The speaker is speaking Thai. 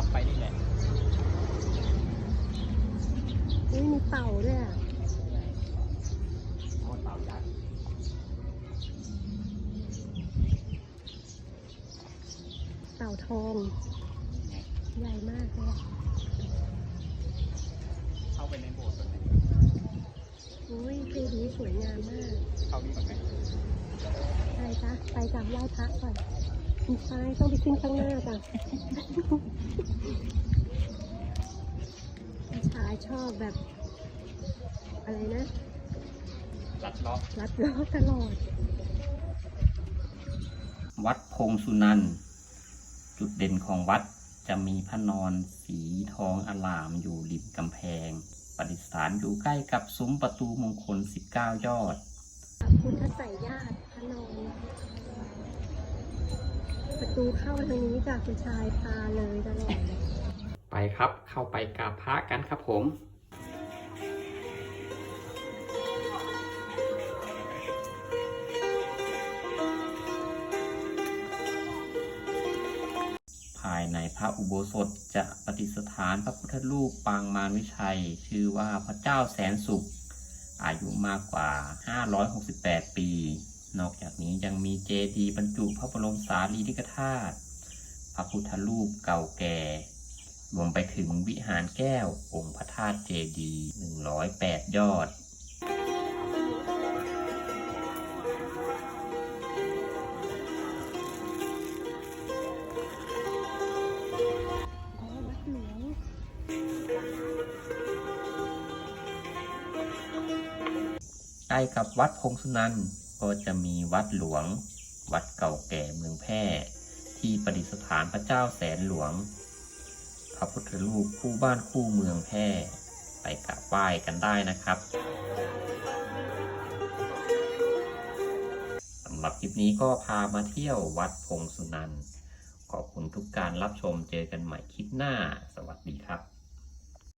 ับไปนี่แหละอุ้ยมีเต่าด้วยอะเต่ายักษ์เต่าทองใหญ่มากเลยเข้าไปในโบสถ์ก่อนไหมอ้ยคือนี้สวยงามมากเข้านี่ก่อไหมไปจ้ะไปจับไหว้พระก่อนไปต้องไปขึ้นข้างหน้าจ้ะ ชายชอบแบบ อะไรนะลัดเลาะรัดล้อตลอด วัดพงสุนันท์จุดเด่นของวัดจะมีพระนอนสีทองอลามอยู่ริมกำแพงประดิษฐานอยู่ใกล้กับซุ้มประตูมงคล 19 ยอดพุทธไสยญาติพระนอนประตูเข้าทางนี้จ้ะคุณชายพาเลยตลอดเลยไป ครับ เข้าไปกราบพระกันครับผมภายในพระอุโบสถจะประดิษฐานพระพุทธรูปปางมารวิชัย ชื่อว่าพระเจ้าแสนสุข อายุมากกว่า 568 ปี นอกจากนี้ยังมีเจดีย์บรรจุพระบรมสารีริกธาตุพระพุทธรูปเก่าแก่ รวมไปถึงวิหารแก้ว องค์พระธาตุเจดีย์108 ยอดอ๋อวัดหลวงใกล้กับวัดพงสุนันก็จะมีวัดหลวง วัดเก่าแก่เมืองแพร่ ที่ประดิษฐานพระเจ้าแสนหลวง พระพุทธรูปคู่บ้านคู่เมืองแพร่ไปกราบไหว้กันได้นะครับสำหรับคลิปนี้ก็พามาเที่ยววัดพงสุนันขอบคุณทุกการรับชมเจอกันใหม่คลิปหน้า สวัสดีครับ